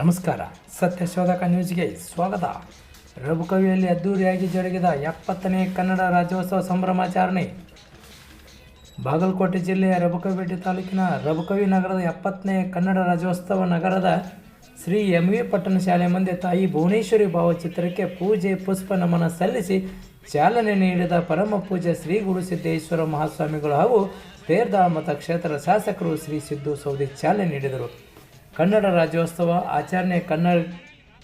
ನಮಸ್ಕಾರ. ಸತ್ಯಶೋಧಕ ನ್ಯೂಸ್ಗೆ ಸ್ವಾಗತ. ರಘುಕವಿಯಲ್ಲಿ ಅದ್ದೂರಿಯಾಗಿ ಜರುಗಿದ ಎಪ್ಪತ್ತನೇ ಕನ್ನಡ ರಾಜ್ಯೋತ್ಸವ ಸಂಭ್ರಮಾಚರಣೆ. ಬಾಗಲಕೋಟೆ ಜಿಲ್ಲೆಯ ರಬಕವಿಬೆಟ್ಟಿ ತಾಲೂಕಿನ ರಘುಕವಿ ನಗರದ ಎಪ್ಪತ್ತನೇ ಕನ್ನಡ ರಾಜ್ಯೋತ್ಸವ ನಗರದ ಶ್ರೀ ಎಂ ವಿ ಪಟ್ಟಣ ಶಾಲೆ ಮುಂದೆ ತಾಯಿ ಭುವನೇಶ್ವರಿ ಭಾವಚಿತ್ರಕ್ಕೆ ಪೂಜೆ, ಪುಷ್ಪ ನಮನ ಸಲ್ಲಿಸಿ ಚಾಲನೆ ನೀಡಿದ ಪರಮ ಪೂಜೆ ಶ್ರೀ ಗುರುಸಿದ್ದೇಶ್ವರ ಮಹಾಸ್ವಾಮಿಗಳು ಹಾಗೂ ತೇರ್ದಾಳ ಮತ ಕ್ಷೇತ್ರದ ಶಾಸಕರು ಶ್ರೀ ಸಿದ್ದು ಸೌದಿ ಚಾಲನೆ ನೀಡಿದರು. ಕನ್ನಡ ರಾಜ್ಯೋತ್ಸವ ಆಚರಣೆ ಕನ್ನಡ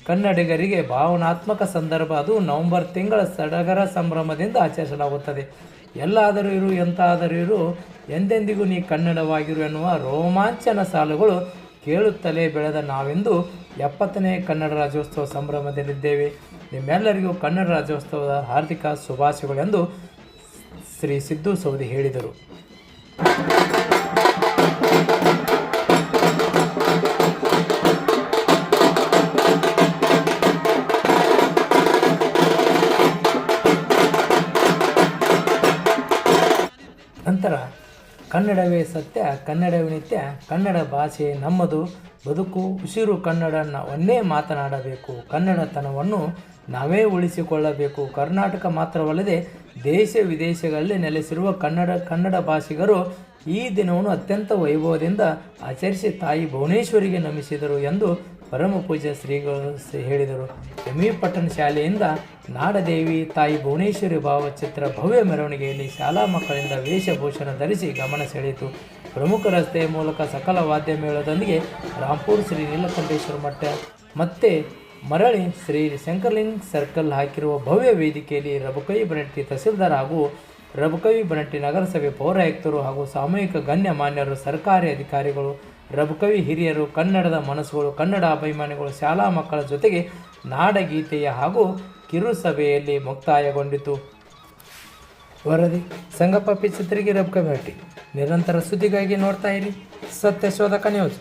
ಕನ್ನಡಿಗರಿಗೆ ಭಾವನಾತ್ಮಕ ಸಂದರ್ಭ. ಅದು ನವೆಂಬರ್ ತಿಂಗಳ ಸಡಗರ ಸಂಭ್ರಮದಿಂದ ಆಚರಿಸಲಾಗುತ್ತದೆ. ಎಲ್ಲಾದರೂ ಇರು, ಎಂತಾದರೂ ಇರು, ಎಂದೆಂದಿಗೂ ನೀ ಕನ್ನಡವಾಗಿರು ಎನ್ನುವ ರೋಮಾಂಚನ ಸಾಲುಗಳು ಕೇಳುತ್ತಲೇ ಬೆಳೆದ ನಾವೆಂದು ಎಪ್ಪತ್ತನೇ ಕನ್ನಡ ರಾಜ್ಯೋತ್ಸವ ಸಂಭ್ರಮದಲ್ಲಿದ್ದೇವೆ. ನಿಮ್ಮೆಲ್ಲರಿಗೂ ಕನ್ನಡ ರಾಜ್ಯೋತ್ಸವದ ಹಾರ್ದಿಕ ಶುಭಾಶಯಗಳೆಂದು ಶ್ರೀ ಸಿದ್ದು ಸೌದಿ ಹೇಳಿದರು. ನಂತರ ಕನ್ನಡವೇ ಸತ್ಯ, ಕನ್ನಡವೇ ನಿತ್ಯ, ಕನ್ನಡ ಭಾಷೆ ನಮ್ಮದು. ಬದುಕು, ಉಸಿರು ಕನ್ನಡವನ್ನೇ ಮಾತನಾಡಬೇಕು. ಕನ್ನಡತನವನ್ನು ನಾವೇ ಉಳಿಸಿಕೊಳ್ಳಬೇಕು. ಕರ್ನಾಟಕ ಮಾತ್ರವಲ್ಲದೆ ದೇಶ ವಿದೇಶಗಳಲ್ಲಿ ನೆಲೆಸಿರುವ ಕನ್ನಡ ಕನ್ನಡ ಭಾಷಿಗರು ಈ ದಿನವನ್ನು ಅತ್ಯಂತ ವೈಭವದಿಂದ ಆಚರಿಸಿ ತಾಯಿ ಭುವನೇಶ್ವರಿಗೆ ನಮಿಸಿದರು ಎಂದು ಪರಮ ಪೂಜೆ ಶ್ರೀಗಳು ಹೇಳಿದರು ಎಮಿ ಪಟ್ಟಣ ಶಾಲೆಯಿಂದ ನಾಡದೇವಿ ತಾಯಿ ಭುವನೇಶ್ವರಿ ಭಾವಚಿತ್ರ ಭವ್ಯ ಮೆರವಣಿಗೆಯಲ್ಲಿ ಶಾಲಾ ಮಕ್ಕಳಿಂದ ವೇಷಭೂಷಣ ಧರಿಸಿ ಗಮನ ಸೆಳೆಯಿತು. ಪ್ರಮುಖ ರಸ್ತೆಯ ಮೂಲಕ ಸಕಲ ವಾದ್ಯ ಮೇಳದೊಂದಿಗೆ ರಾಂಪುರ್ ಶ್ರೀ ನೀಲಕಂಠೇಶ್ವರ ಮಠ, ಮತ್ತೆ ಮರಳಿ ಶ್ರೀ ಶಂಕರ್ಲಿಂಗ್ ಸರ್ಕಲ್ ಹಾಕಿರುವ ಭವ್ಯ ವೇದಿಕೆಯಲ್ಲಿ ರಬಕೈ ಬನಟ್ಟಿ ತಹಸೀಲ್ದಾರ್ ಹಾಗೂ ರಬಕವಿ ಬನಟ್ಟಿ ನಗರಸಭೆ ಪೌರಾಯುಕ್ತರು ಹಾಗೂ ಸಾಮೂಹಿಕ ಗಣ್ಯ ಮಾನ್ಯರು ಸರ್ಕಾರಿ ಅಧಿಕಾರಿಗಳು ರಬಕವಿ ಹಿರಿಯರು, ಕನ್ನಡದ ಮನಸ್ಸುಗಳು, ಕನ್ನಡ ಅಭಿಮಾನಿಗಳು, ಶಾಲಾ ಮಕ್ಕಳ ಜೊತೆಗೆ ನಾಡಗೀತೆಯ ಹಾಗೂ ಕಿರು ಸಭೆಯಲ್ಲಿ ಮುಕ್ತಾಯಗೊಂಡಿತು. ವರದಿ, ಸಂಗಪ್ಪ ಪಿ ಚಿತ್ರಿಗೆ ರಬಕವಿ ಹಟ್ಟಿ. ನಿರಂತರ ಸುದ್ದಿಗಾಗಿ ನೋಡ್ತಾ ಇರಿ. ಸತ್ಯ ಶೋಧಕ ನ್ಯೂಸ್.